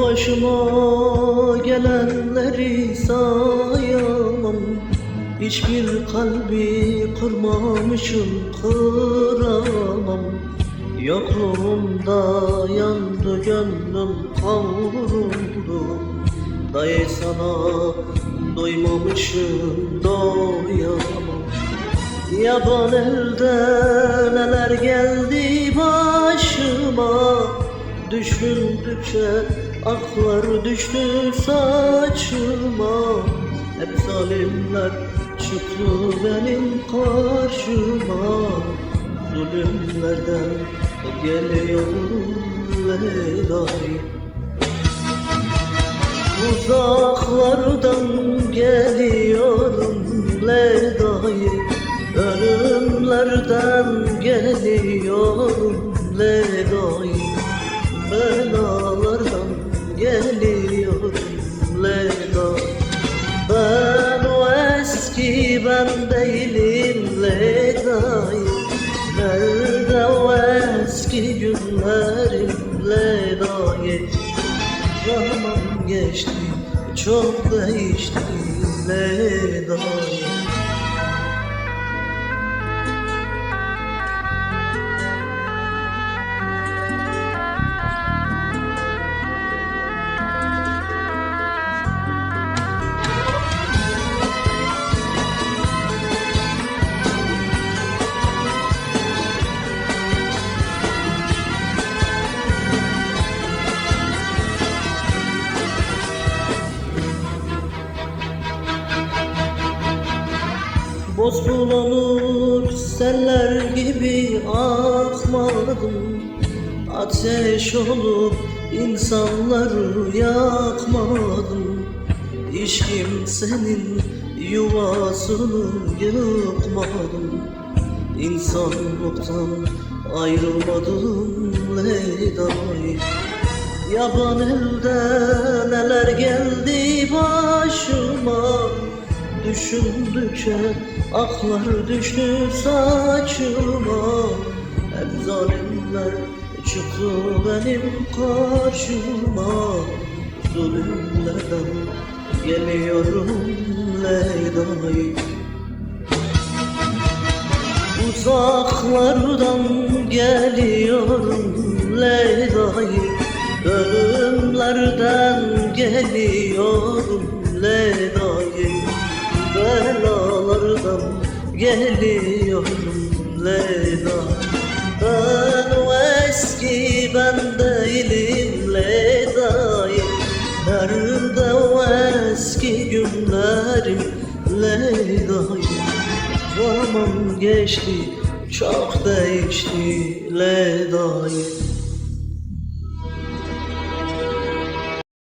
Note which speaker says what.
Speaker 1: başıma gelenleri sayamam. Hiçbir kalbi kırmamışım kıramam. Yokluğumda yandı gönlüm kavruldu. Dayı sana doymamışım doyamam. Yaban elde neler geldi başıma? Düşündükçe aklar düştü saçıma. Hep zalimler çıktı benim karşıma. Zulümlerden geliyorum vedayı Uzaklardan geliyorum ledayı Ölümlerden geliyorum ledayı Belalardan geliyorum ledayı Ben o eski ben değilim ledayı Nerede o eski günlerim ledayı Zaman geçti, çok değişti Ledayı Boz bulanık seller gibi akmadım Ateş olup insanları yakmadım. Hiç kimsenin yuvasını yıkmadım. İnsanlıktan ayrılmadım Leyda'yı Yaban elde neler geldi başıma Düşündükçe aklar düştü saçıma. Hep zalimler çıktı benim karşıma. Zulümlerden geliyorum Leyda'yı. Uzaklardan geliyorum Leyda'yı. Ölümlerden geliyorum Leyda'yı Belalardan geliyorum Leyla. Ben o eski ben değilim Leyda'yı. Nerede o eski günlerim Leyda'yı? Zaman geçti çok değişti Leyda'yı